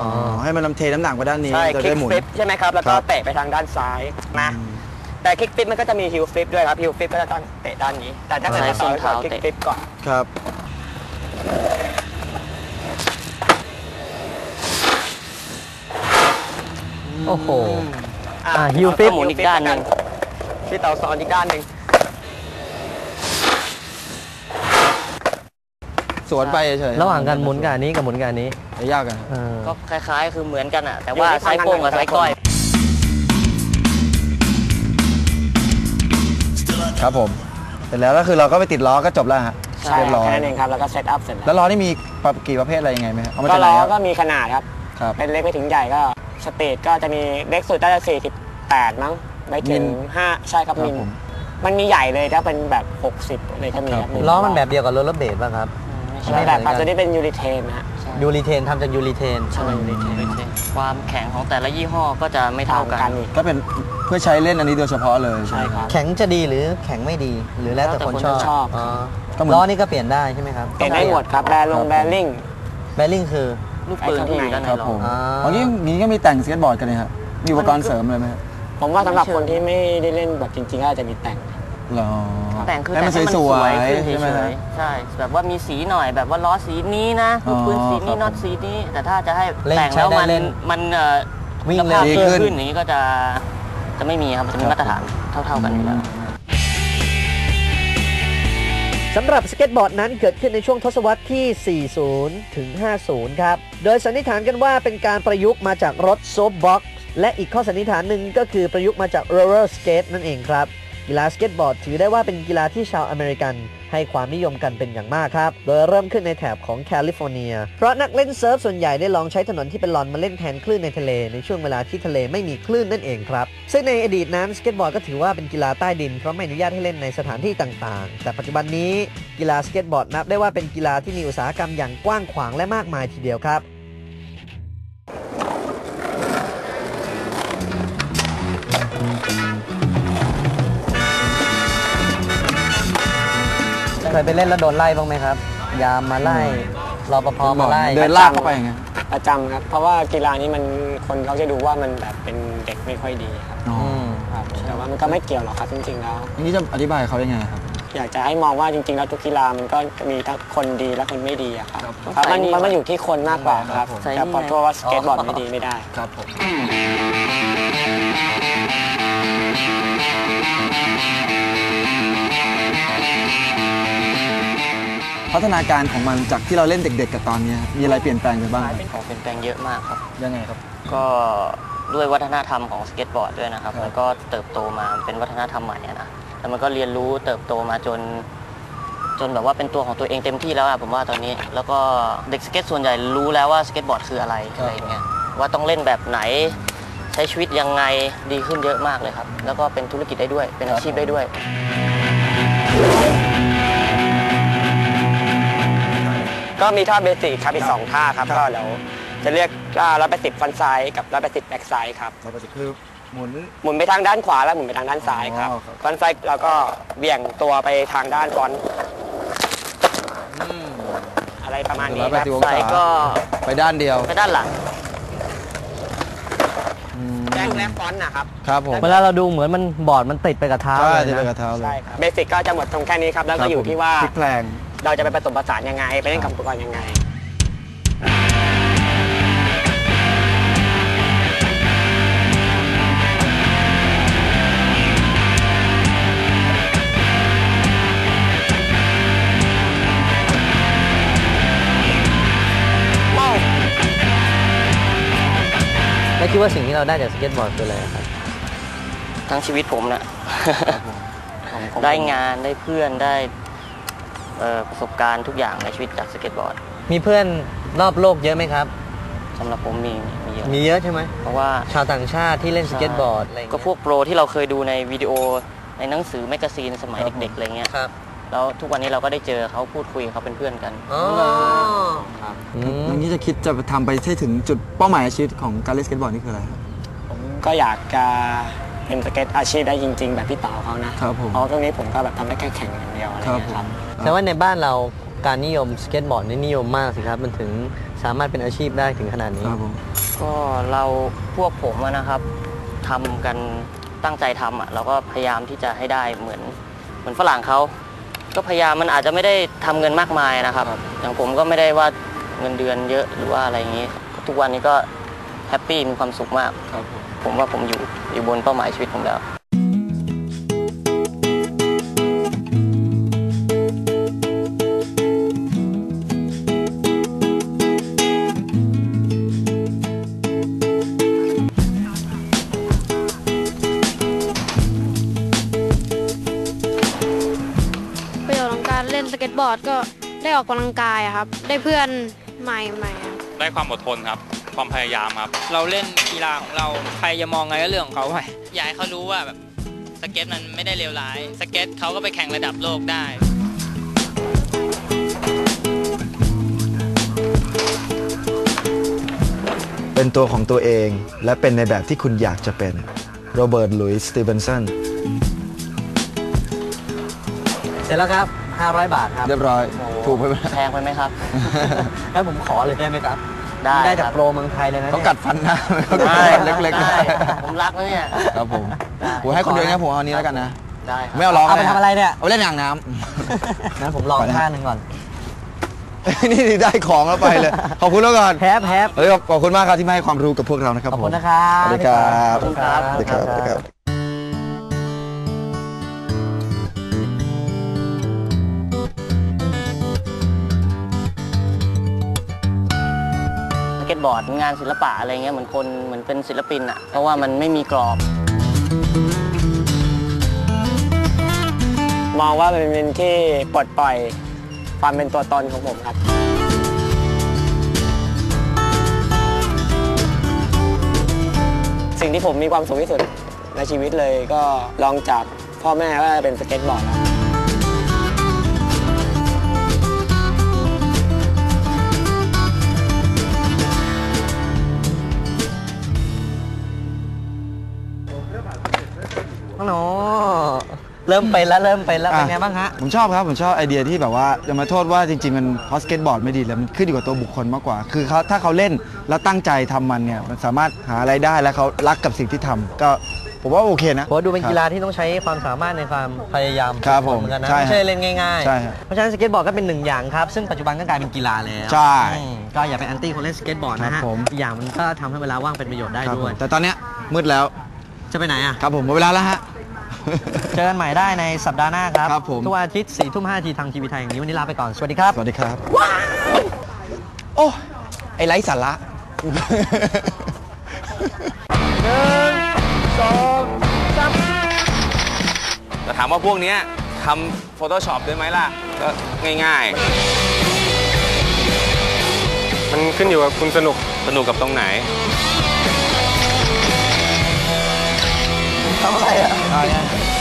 อ๋อให้มันนำเทน้ำหนักไปด้านนี้ใช่โดยคิได้กหมุน ฟลิปใช่ไหมครับ แล้วก็ครับ เตะไปทางด้านซ้ายนะแต่คิกฟลิปมันก็จะมีฮิลฟลิปด้วยครับฮิลฟลิปก็จะต้องเตะด้านนี้ แต่ถ้าเกิดใช้จะต่อส้นเท้าคิกเตะ ฟลิปก่อน ครับ โอ้โห อะอะ heel flip หมุนอีกด้านหนึ่งพี่เต๋าสอนอีกด้านหนึ่งสวนไปเฉยๆระหว่างการหมุนกับอันนี้กับหมุนกับอันนี้ ไม่ยากกันเออก็คล้ายๆ คือเหมือนกันอะ แต่ว่าไซส์โป้งกับไซส์ก้อย ครับผมเสร็จแล้วก็คือเราก็ไปติดล้อก็จบแล้วฮะใช่เรียบร้อยแค่นั้นเองครับแล้วก็เซตอัพเสร็จแล้แล้ววล้อนี่มีประกี่ประเภทอะไรยังไงไหมครับเอามาก็จากไหนล้อครับก็มีขนาดครับ ครับ เป็นเล็กไปถึงใหญ่ก็สเตทก็จะมีเล็กสุดก็จะ48 มั้งไปถึง5 ใช่ครับครับมิลผมมันมีใหญ่เลยถ้าเป็นแบบ 60อะไรก็มีครับล้อมันแบบเดียวกับรถรถเบรป่ะครับใช่แบบครับตัวนี้เป็นยูริเทนนะฮะ ยูรีเทนทำจากยูรีเทน ใช่ยูริเทนความแข็งของแต่ละยี่ห้อก็จะไม่ต่าเท่างกันกันอีกก็เป็นเพื่อใช้เล่นอันนี้โดยเฉพาะเลยใช่ครับ แข็งจะดีหรือแข็งไม่ดี หรือแล้วแต่คนชอบแล้วแต่คนชอบอ๋อก็เหมือนล้อนี่ก็เปลี่ยนได้ใช่ไหมครับเปลี่ยนได้หมดครับแบรลงแบริ่งแบริ่งคือลูกปืนที่อยู่ด้านในครับล้ผอมอ่าอ๋อนี่นี้ก็มีแต่งสเก็ตบอร์ดกันเลยครับมีอุปกรณ์เสริมอะไรไหมครับผมว่าสำหรับคนที่ไม่ได้เล่นแบบจริงๆก็อาจจะมีแต่ง หรอแต่งคือให้แต่มันงให้มันสสววยยขึ้นๆใช่ไหมเฉฮะ ยๆใช่ แบบว่ามีสีหน่อยแบบว่าล้อสีนี้นะอ๋ลูอกปืนสีนี้ครับน็อตสีนี้ แต่ถ้าจะให้เล่นแต่งแล้วใช้ได้มันเล่น มันเอ่อวิ่งคุณภาพเร็วเพิ่มขึ้นขึ้นอย่างนี้ก็จะจะไม่มีครับมันจะมีมาตรฐานเท่า ๆกันอยู่แล้ว สำหรับสเก็ตบอร์ดนั้นเกิดขึ้นในช่วงทศวรรษที่ 40 ถึง 50 ครับ โดยสันนิษฐานกันว่าเป็นการประยุกต์มาจากรถโซฟบ็อกซ์และอีกข้อสันนิษฐานหนึ่งก็คือประยุกต์มาจากโรลเลอร์สเกตนั่นเองครับ กีฬาสเก็ตบอร์ดถือได้ว่าเป็นกีฬาที่ชาวอเมริกัน ให้ความนิยมกันเป็นอย่างมากครับ โดยเริ่มขึ้นในแถบของแคลิฟอร์เนีย เพราะนักเล่นเซิร์ฟส่วนใหญ่ได้ลองใช้ถนนที่เป็นลอนมาเล่นแทนคลื่นในทะเล ในช่วงเวลาที่ทะเลไม่มีคลื่นนั่นเองครับ ซึ่งในอดีตนั้นสเก็ตบอร์ดก็ถือว่าเป็นกีฬาใต้ดินเพราะไม่อนุญาตให้เล่นในสถานที่ต่างๆ แต่ปัจจุบันนี้กีฬาสเก็ตบอร์ดนับได้ว่าเป็นกีฬาที่มีอุตสาหกรรมอย่างกว้างขวางและมากมายทีเดียวครับ เคยไปเล่นแล้วโดนไล่บ้างไหมครับ ยามมาไล่รอปภมาไล่เดินลากเข้าไปอย่างเงี้ยประจำครับ เพราะว่ากีฬานี้มันคนเขาจะดูว่ามันแบบเป็นเด็กไม่ค่อยดีครับอ๋ออืมครับแต่ว่ามันก็ไม่เกี่ยวหรอกครับจริงๆแล้วอย่างนี้จะอธิบายเขายังไงครับอยากจะให้มองว่าจริงๆ แล้วทุกกีฬามันก็มีทั้งคนดีและคนไม่ดีอะครับครับครับมันใส่นี่มันมาอยู่ที่คนมากกว่าครับใส่นี่แต่พอโทษว่าสเก็ตบอร์ดอ๋อไม่ดีไม่ได้ครับผม พัฒนาการของมันจากที่เราเล่นเด็ก ๆ กับตอนเนี้ยมีอะไรเปลี่ยนแปลงไปบ้างครับของเปลี่ยนแปลงเยอะมากครับ ยังไงครับ ก็ด้วยวัฒนธรรมของสเก็ตบอร์ดด้วยนะครับ ครับ มันก็เติบโตมาเป็นวัฒนธรรมใหม่อะนะแล้วมันก็เรียนรู้เติบโตมาจน จนแบบว่าเป็นตัวของตัวเองเต็มที่แล้วอะผมว่าตอนนี้ แล้วก็เด็กสเก็ตส่วนใหญ่รู้แล้วว่าสเก็ตบอร์ดคืออะไรอะไรอย่างเงี้ยว่าต้องเล่นแบบไหน ใช้ชีวิตยังไงดีขึ้นเยอะมากเลยครับ แล้วก็เป็นธุรกิจได้ด้วยเป็นอาชีพได้ด้วย ก็มีท่าเบสิกครับอีกสองท่าครับก็เดี๋ยวจะเรียกท่าร้อยแปดสิบฟันซ้ายกับร้อยแปดสิบแบ็กซ้ายครับเราก็จะคือหมุน หมุนไปทางด้านขวาแล้วหมุนไปทางด้านซ้ายครับอ๋อครับ ฟันซ้ายเราก็เบี่ยงตัวไปทางด้านฟอนต์อะไรประมาณนี้ร้อยคแปดรับสิบองใส่ศาก็ไปด้านเดียวไปด้านหลัง อืมแจ้งและฟอนต์นะครับ ครับผมเวลาเราดูเหมือนมันบอร์ดมันติดไปกับเท้าใช่เลยจะไปนะ กับเท้าเลยใช่ครับ เบสิกก็จะหมดตรงแค่นี้ครับแล้วก็อยู่ที่ว่าพลิกแพลง เราจะไปผสมผสานยังไง ไปเล่นกับอุปกรณ์ยังไง แล้วคิดว่าสิ่งที่เราได้จากสเก็ตบอร์ดคืออะไรครับ ทั้งชีวิตผมนะของผมได้งานได้เพื่อนได้เอ่อ ประสบการณ์ทุกอย่างในชีวิตจากสเก็ตบอร์ดมีเพื่อนรอบโลกเยอะไหมครับสำหรับผมมีมีเยอะมีเยอะใช่ไหมเพราะว่าชาวต่างชาติที่เล่นสเก็ตบอร์ดอะไรอย่างก็เงี้ยพวกโปรที่เราเคยดูในวิดีโอในหนังสือแมกกาซีนสมัยครับผมเด็กๆอะไรเงี้ยครับแล้วทุกวันนี้เราก็ได้เจอเขาพูดคุยกับเขาเป็นเพื่อนกันอ๋อครับอืมอย่างนี้จะคิดจะทำไปให้ถึงจุดเป้าหมายชีวิตของการเล่นสเก็ตบอร์ดนี่คืออะไรครับผมก็อยากจะ เป็นสเก็ตอาชีพได้จริง ๆ แบบพี่เต๋อเขานะครับผม เพราะตรงนี้ผมก็แบบทำได้แค่แข่งอย่างเดียวอะไรครับเงี้ยผครับมแต่ว่าในบ้านเราการนิยมสเก็ตบอร์ดนี่นิยมมากสิครับ มันถึงสามารถเป็นอาชีพได้ถึงขนาดนี้ ครับผมก็เราพวกผมอะนะครับทำกันตั้งใจทำอะเราก็พยายามที่จะให้ได้เหมือนเหมือนฝรั่งเขาก็พยายามมันอาจจะไม่ได้ทำเงินมากมายนะครับ อย่างผมก็ไม่ได้ว่าเงินเดือนเยอะหรือว่าอะไรอย่างนี้ ทุกวันนี้ก็แฮปปี้มีความสุขมาก ครับผม ผมว่าผมอยู่อยู่บนเป้าหมายชีวิตผมแล้วประโยชน์ของการเล่นสเก็ตบอร์ดก็ได้ออกกำลังกายอะครับ ได้เพื่อนใหม่ๆครับ ได้ความอดทนครับ ความพยายามครับ เราเล่นกีฬาของเราใครจะมองไงก็เรื่องของเขาไปอยากให้เขารู้ว่าแบบสเก็ตมันไม่ได้เลวร้าย สเก็ตเขาก็ไปแข่งระดับโลกได้เป็นตัวของตัวเองและเป็นในแบบที่คุณอยากจะเป็น โรเบิร์ตหลุยส์ สตีเวนสัน เสร็จแล้วครับ 500 บาทครับ เรียบร้อย ถูกไปไหมแพงไปไหมครับ งั้นผมขอเลยได้ไหมครับ ได้ได้คจากรับโปรเมืองไทยเลยนะเขานี่ยกัดฟันหน้าเขากัดได้ฟันเล็กๆได้นะผมรักนะเนี่ยครับผมได้ผมให้คุณเดียวนะผมเอาอันนี้แล้วกันนะได้ครับไม่เอาร้องเอาไปทำอะไรเนี่ยเอาไปเล่นอ่างน้งั้นผมลองไปนะท่าหนึ่งก่อนำนี่ได้ของแล้วไปเลยขอบคุณแล้วก่อนแฮปแฮปเฮ้ยขอบคุณมากครับที่มาให้ความรู้กับพวกเรานะครับขอบผมคุณนะครับสวัสดีครับขอบคุณครับสวัสดีครับ เก็ตบอร์ดงานศิลปะอะไรเงี้ยเหมือนคนเหมือนเป็นศิลปินอะเพราะว่ามันไม่มีกรอบ มองว่ามันเป็นที่ปลดปล่อยความเป็นตัวตนของผมครับ สิ่งที่ผมมีความสุขที่สุดในชีวิตเลยก็ลองจากพ่อแม่ว่าเป็นสเก็ตบอร์ดครับ เริ่มเป็นแล้วเริ่มเป็นแล้วเป็นไงบ้างฮะ ผมชอบครับ ผมชอบไอเดียที่แบบว่าจะมาโทษว่าจริง ๆ มันเพราะสเก็ตบอร์ดไม่ดีแล้วมันขึ้นอยู่กับตัวบุคคลมากกว่า คือเขาถ้าเขาเล่นแล้วตั้งใจทำมันเนี่ยมันสามารถหาอะไรได้แล้วเขารักกับสิ่งที่ทำก็ผมว่าโอเคนะเพราะว่าดูเป็นครับกีฬาที่ต้องใช้ความสามารถในความพยายามครับผมเหมือนกันนะใช่ไม่ใช่เล่นง่ายใช่ครับเพราะฉะนั้นสเก็ตบอร์ดก็เป็นหนึ่งอย่างครับ ซึ่งปัจจุบันก็กลายเป็นกีฬาแล้วใช่อืมก็อย่าไปแอนตี้คนเล่นสเก็ตบอร์ดนะครัฮะบผมอีกอย่างมันก็ทำให้เวลาว่างเป็นประโยชน์ได้ครับด้ผวยมแต่ตอนเนี้ยมืดแล้วจะไปไหนอะครับผมหมดเวลาแล้วฮะ เจอกันใหม่ได้ในสัปดาห์หน้าครับ ครับผม ทุกวันอาทิตย์4ทุ่ม5ทีทางทีวีไทยอย่างนี้วันนี้ลาไปก่อน สวัสดีครับ สวัสดีครับ โอ้ ไอไร้สาระ แต่ถามว่าพวกเนี้ยทำ Photoshop ได้ไหมล่ะ ก็ง่ายๆมันขึ้นอยู่กับคุณสนุกสนุกกับตรงไหน ทำอะไรอะ